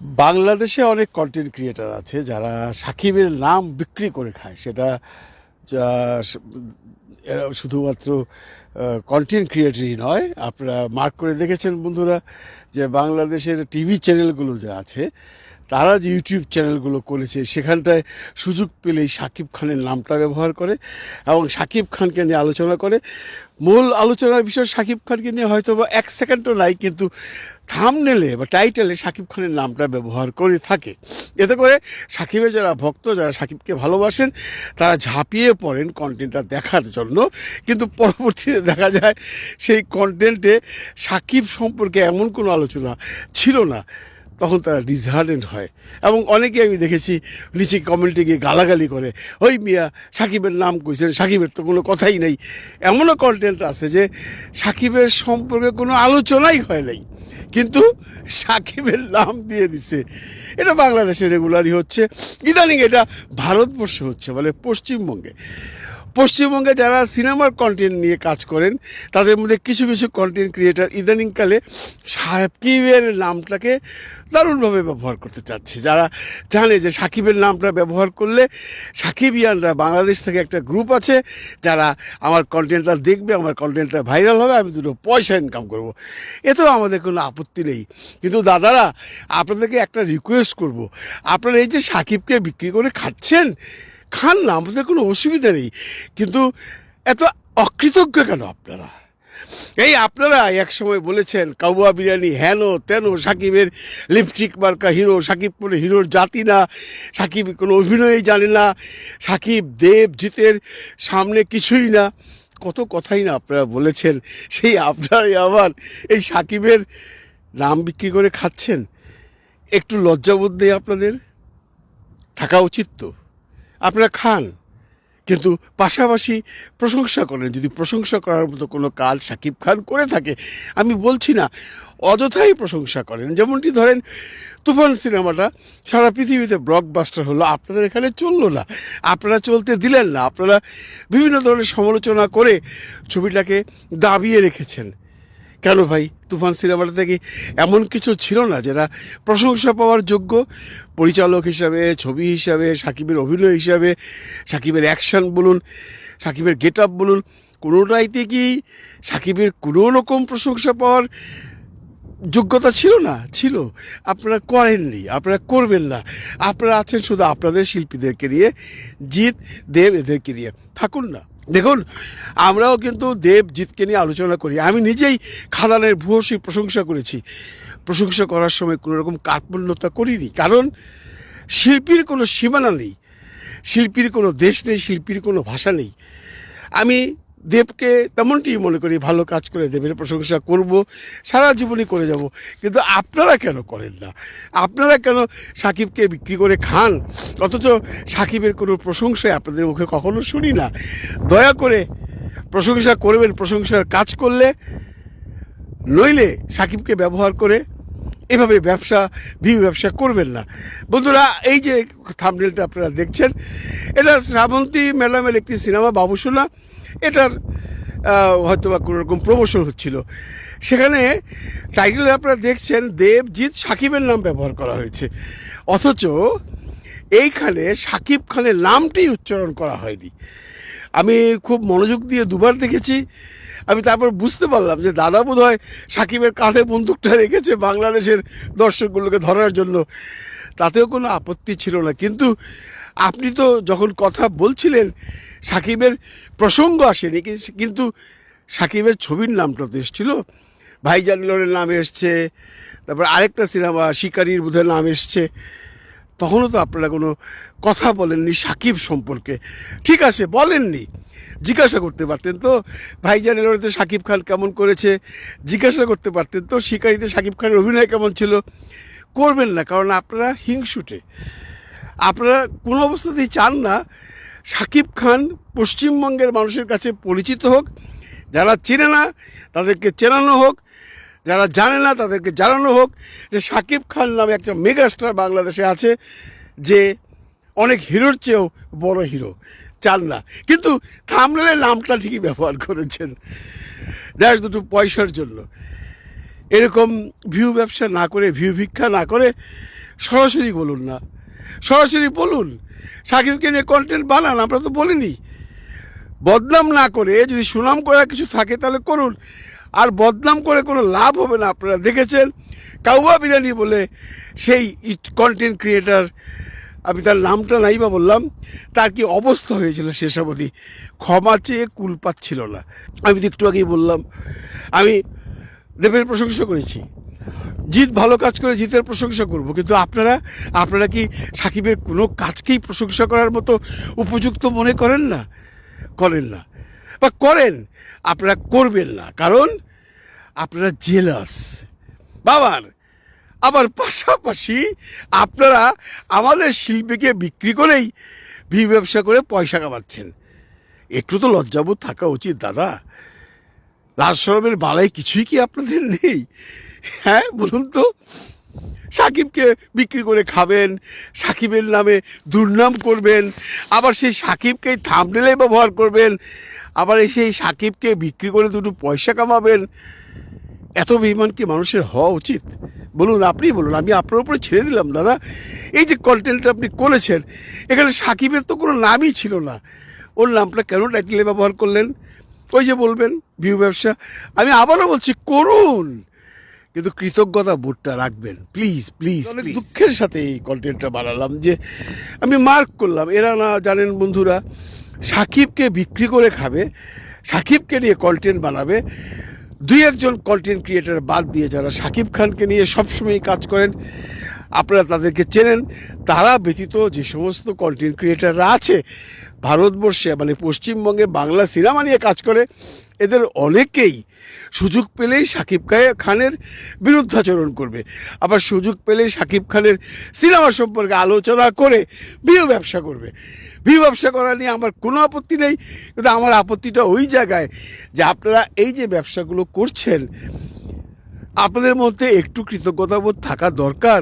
বাংলাদেশে অনেক content creator আছে যারা সাকিবের নাম বিক্রি করে খায়। সেটা এরা শুধুমাত্র কন্টেন্ট ক্রিয়েটারই নয়। আপনারা মার্ক করে দেখেছেন বন্ধুরা যে বাংলাদেশের টিভি চ্যানেলগুলো যে আছে তারা যে ইউটিউব চ্যানেলগুলো করেছে, সেখানটায় সুযোগ পেলেই সাকিব খানের নামটা ব্যবহার করে এবং সাকিব খানকে নিয়ে আলোচনা করে। মূল আলোচনার বিষয় সাকিব খানকে নিয়ে হয়তো বা এক সেকেন্ডও নাই, কিন্তু থামনেলে বা টাইটেলে সাকিব খানের নামটা ব্যবহার করে থাকে। এতে করে সাকিবের যারা ভক্ত, যারা সাকিবকে ভালোবাসেন, তারা ঝাঁপিয়ে পড়েন কন্টেন্টটা দেখার জন্য। কিন্তু পরবর্তীতে দেখা যায়, সেই কন্টেন্টে সাকিব সম্পর্কে এমন কোনো আলোচনা ছিল না। তখন তারা ডিসহার্ডেন্ট হয়। এবং অনেকে আমি দেখেছি নিচে কমেন্টে গিয়ে গালাগালি করে, ওই মিয়া সাকিবের নাম কইছেন, সাকিবের তো কোনো কথাই নেই। এমনও কন্টেন্ট আছে যে সাকিবের সম্পর্কে কোনো আলোচনাই হয় নাই। কিন্তু সাকিবের নাম দিয়ে দিছে। এটা বাংলাদেশে রেগুলারই হচ্ছে। ইদানিং এটা ভারতবর্ষে হচ্ছে মানে পশ্চিমবঙ্গে। পশ্চিমবঙ্গে যারা সিনেমার কন্টেন্ট নিয়ে কাজ করেন, তাদের মধ্যে কিছু কিছু কন্টেন্ট ক্রিয়েটার ইদানিংকালে সাকিবের নামটাকে দারুণভাবে ব্যবহার করতে চাচ্ছে। যারা জানে যে সাকিবের নামটা ব্যবহার করলে সাকিবিয়ানরা বাংলাদেশ থেকে একটা গ্রুপ আছে, যারা আমার কন্টেন্টটা দেখবে, আমার কন্টেন্টটা ভাইরাল হবে, আমি দুটো পয়সা ইনকাম করব। এতেও আমাদের কোনো আপত্তি নেই। কিন্তু দাদারা, আপনাদেরকে একটা রিকোয়েস্ট করব। আপনারা এই যে সাকিবকে বিক্রি করে খাচ্ছেন খান না, আমাদের কোনো অসুবিধা নেই। কিন্তু এত অকৃতজ্ঞ কেন আপনারা? এই আপনারা এক সময় বলেছেন, কাউয়া বিরিয়ানি হেন, তেন, সাকিবের লিপস্টিক মার্কা হিরো, সাকিব কোনো হিরোর জাতি না, সাকিব কোনো অভিনয়ই জানে না, সাকিব দেব জিতের সামনে কিছুই না। কত কথাই না আপনারা বলেছেন, সেই আপনারাই আবার এই সাকিবের নাম বিক্রি করে খাচ্ছেন। একটু লজ্জাবোধ নেই আপনাদের? থাকা উচিত তো। আপনারা খান। কিন্তু পাশাপাশি প্রশংসা করেন। যদি প্রশংসা করার মতো কোনো কাজ সাকিব খান করে থাকে, আমি বলছি না, অযথাই প্রশংসা করেন। যেমনটি ধরেন, তুফান সিনেমাটা সারা পৃথিবীতে ব্লকবাস্টার হলো, আপনাদের এখানে চলল না। আপনারা চলতে দিলেন না। আপনারা বিভিন্ন ধরনের সমালোচনা করে ছবিটাকে দাবিয়ে রেখেছেন। কেন ভাই? তুফান সিনেমাটা থেকে এমন কিছু ছিল না যেটা প্রশংসা পাওয়ার যোগ্য পরিচালক হিসাবে, ছবি হিসাবে, সাকিবের অভিনয় হিসাবে, সাকিবের অ্যাকশন বলুন, সাকিবের গেট আপ বলুন কোনোটাইতে কি সাকিবের কোনো রকম প্রশংসা পাওয়ার যোগ্যতা ছিল না, ছিল। আপনারা করেননি, আপনারা করবেন না। আপনারা আছেন শুধু আপনাদের শিল্পীদেরকে নিয়ে, জিৎ দেব এদেরকে নিয়ে। থাকুন না। দেখুন, আমরাও কিন্তু দেব জিতকে নিয়ে আলোচনা করি। আমি নিজেই খাদানের ভূয়সী প্রশংসা করেছি। প্রশংসা করার সময় কোনো রকম কার্পণ্যতা করিনি। কারণ শিল্পীর কোনো সীমানা নেই, শিল্পীর কোনো দেশ নেই, শিল্পীর কোনো ভাষা নেই। আমি দেবকে তেমনটি মনে করি ভালো কাজ করে দেবের প্রশংসা করব, সারা জীবনই করে যাব। কিন্তু আপনারা কেন করেন না? আপনারা কেন সাকিবকে বিক্রি করে খান? অথচ সাকিবের কোনো প্রশংসায় আপনাদের মুখে কখনো শুনি না। দয়া করে প্রশংসা করবেন, প্রশংসার কাজ করলে, নইলে সাকিবকে ব্যবহার করে এভাবে ব্যবসা ভিউ ব্যবসা করবেন না। বন্ধুরা, এই যে থামনেলটা আপনারা দেখছেন, এটা শ্রাবন্তী ম্যাডামের একটি সিনেমা, বাবুসোনা। এটার হয়তো বা কোনো রকম প্রমোশন হচ্ছিল। সেখানে টাইটেলে আপনারা দেখছেন, দেবজিৎ সাকিবের নাম ব্যবহার করা হয়েছে। অথচ এইখানে সাকিব খানের নামটি উচ্চারণ করা হয়নি। আমি খুব মনোযোগ দিয়ে দুবার দেখেছি। আমি তারপর বুঝতে পারলাম যে দাদা বোধ হয় সাকিবের কাঁধে বন্দুকটা রেখেছে বাংলাদেশের দর্শকগুলোকে ধরার জন্য। তাতেও কোনো আপত্তি ছিল না। কিন্তু আপনি তো যখন কথা বলছিলেন, সাকিবের প্রসঙ্গ আসেনি কিন্তু সাকিবের ছবির নামটা তো এসেছিল ভাইজান লোরের নাম এসছে, তারপর আরেকটা সিনেমা, শিকারির বোধহয় নাম এসছে। তখনও তো আপনারা কোনো কথা বলেননি সাকিব সম্পর্কে। ঠিক আছে, বলেননি। জিজ্ঞাসা করতে পারতেন তো ভাইজান এলোরেতে সাকিব খান কেমন করেছে? জিজ্ঞাসা করতে পারতেন তো, শিকারিতে সাকিব খানের অভিনয় কেমন ছিল? করবেন না, কারণ আপনারা হিংসুটে। আপনারা কোনো অবস্থাতেই চান না সাকিব খান পশ্চিমবঙ্গের মানুষের কাছে পরিচিত হোক, যারা চেনে না তাদেরকে চেনানো হোক যারা জানে না তাদেরকে জানানো হোক যে সাকিব খান নামে একটা মেগাস্টার বাংলাদেশে আছে যে অনেক হিরোর চেয়েও বড় হিরো। চান না। কিন্তু থামলের নামটা ঠিকই ব্যবহার করেছেন। দেশ দুটো পয়সার জন্য। এরকম ভিউ ব্যবসা না করে, ভিউ ভিক্ষা না করে সরাসরি বলুন না। সরাসরি বলুন, সাকিবকে নিয়ে কন্টেন্ট বানান, আমরা তো বলিনি। বদনাম না করে যদি সুনাম করার কিছু থাকে তাহলে করুন। আর বদনাম করে কোনো লাভ হবে না। আপনারা দেখেছেন কাউয়া বিরিয়ানি বলে সেই কন্টেন্ট ক্রিয়েটার আমি তার নামটা নাই বা বললাম, তার কি অবস্থা হয়েছিল শেষ অবধি? ক্ষমা চেয়ে কুল পাচ্ছিল না। আমি তো একটু আগেই বললাম, আমি দেবের প্রশংসা করেছি। জিৎ ভালো কাজ করে জিতের প্রশংসা করব, কিন্তু আপনারা আপনারা কি সাকিবের কোনো কাজকেই প্রশংসা করার মতো উপযুক্ত মনে করেন না? করেন না। বা করেন, আপনারা করবেন না। কারণ আপনারা জেলাস বাবার, আবার পাশাপাশি আপনারা আমাদের শিল্পীকে বিক্রি করেই ভি ব্যবসা করে পয়সা কামাচ্ছেন। একটু তো লজ্জাবোধ থাকা উচিত, দাদা। লাল বালাই কিছুই কি আপনাদের নেই? হ্যাঁ বলুন তো। সাকিবকে বিক্রি করে খাবেন, সাকিবের নামে দুর্নাম করবেন, আবার সেই সাকিবকেই থামনেলে ব্যবহার করবেন, আবার সেই সাকিবকে বিক্রি করে দুটো পয়সা কামাবেন। এত বেইমান কি মানুষের হওয়া উচিত? বলুন আপনি বলুন আমি আপনার উপরে ছেড়ে দিলাম দাদা। এই যে কন্টেন্টটা আপনি করেছেন এখানে সাকিবের তো কোনো নামই ছিল না। ওর নামটা কেন টাইটেলে ব্যবহার করলেন? ওই যে বলবেন ভিউ ব্যবসা। আমি আবারও বলছি করুন। কিন্তু কৃতজ্ঞতা বোধটা রাখবেন। প্লিজ প্লিজ দুঃখের সাথে এই কন্টেন্টটা বানালাম যে আমি মার্ক করলাম। এরা না জানেন বন্ধুরা সাকিবকে বিক্রি করে খাবে সাকিবকে নিয়ে কন্টেন্ট বানাবে দুই একজন কন্টেন্ট ক্রিয়েটার বাদ দিয়ে যারা সাকিব খানকে নিয়ে সবসময় কাজ করেন, আপনারা তাদেরকে চেনেন। তারা ব্যতীত যে সমস্ত কন্টেন্ট ক্রিয়েটাররা আছে ভারতবর্ষে মানে পশ্চিমবঙ্গে বাংলা সিনেমা নিয়ে কাজ করে, এদের অনেকেই সুযোগ পেলেই সাকিব খানের বিরুদ্ধাচরণ করবে। আবার সুযোগ পেলেই সাকিব খানের সিনেমা সম্পর্কে আলোচনা করে বিয়ে ব্যবসা করবে। বিয়ে ব্যবসা করা নিয়ে আমার কোনো আপত্তি নেই, কিন্তু আমার আপত্তিটা ওই জায়গায় যে আপনারা এই যে ব্যবসাগুলো করছেন আপনাদের মধ্যে একটু কৃতজ্ঞতাবোধ থাকা দরকার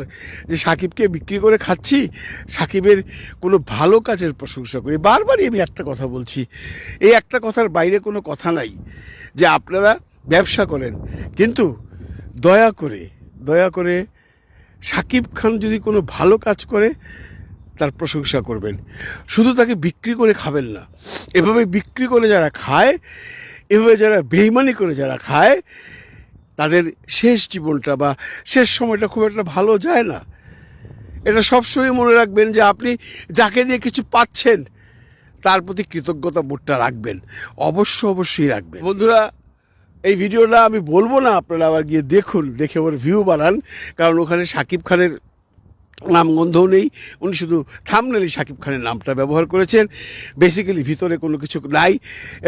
যে সাকিবকে বিক্রি করে খাচ্ছি, সাকিবের কোনো ভালো কাজের প্রশংসা করি। বারবারই আমি একটা কথা বলছি, এই একটা কথার বাইরে কোনো কথা নাই যে আপনারা ব্যবসা করেন। কিন্তু দয়া করে দয়া করে সাকিব খান যদি কোনো ভালো কাজ করে, তার প্রশংসা করবেন। শুধু তাকে বিক্রি করে খাবেন না, এভাবে বিক্রি করে যারা খায়, এভাবে যারা বেইমানি করে যারা খায় তাদের শেষ জীবনটা বা শেষ সময়টা খুব একটা ভালো যায় না। এটা সবসময় মনে রাখবেন যে আপনি যাকে দিয়ে কিছু পাচ্ছেন, তার প্রতি কৃতজ্ঞতা বোধটা রাখবেন। অবশ্য অবশ্যই রাখবেন। বন্ধুরা, এই ভিডিওটা আমি বলব না, আপনারা আবার গিয়ে দেখুন, দেখে ওর ভিউ বানান। কারণ ওখানে সাকিব খানের নাম গন্ধও নেই। উনি শুধু থামনেলি সাকিব খানের নামটা ব্যবহার করেছেন। বেসিক্যালি ভিতরে কোনো কিছু নাই।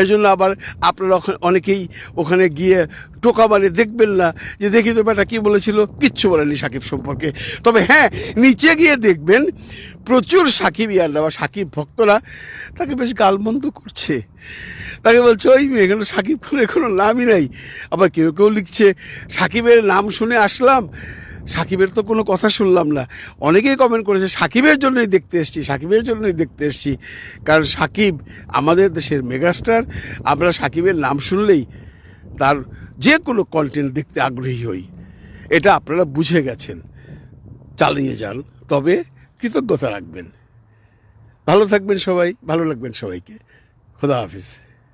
এর জন্য আবার আপনারা অনেকেই ওখানে গিয়ে টোকা মানে দেখবেন না যে দেখি তো বেটা কী বলেছিল, কিচ্ছু বলেনি সাকিব সম্পর্কে। তবে হ্যাঁ নিচে গিয়ে দেখবেন প্রচুর সাকিব ইয়াররা বা সাকিব ভক্তরা তাকে বেশ গালমন্দ করছে। তাকে বলছে, ওই এখানে সাকিব খানের কোনো নামই নাই। আবার কেউ কেউ লিখছে, সাকিবের নাম শুনে আসলাম সাকিবের তো কোনো কথা শুনলাম না। অনেকেই কমেন্ট করেছে, সাকিবের জন্যই দেখতে এসছি, সাকিবের জন্যই দেখতে এসছি। কারণ সাকিব আমাদের দেশের মেগাস্টার আমরা সাকিবের নাম শুনলেই তার যে কোনো কন্টেন্ট দেখতে আগ্রহী হই। এটা আপনারা বুঝে গেছেন। চালিয়ে যান, তবে কৃতজ্ঞতা রাখবেন। ভালো থাকবেন সবাই, ভালো লাগবেন সবাইকে। খোদা হাফিজ।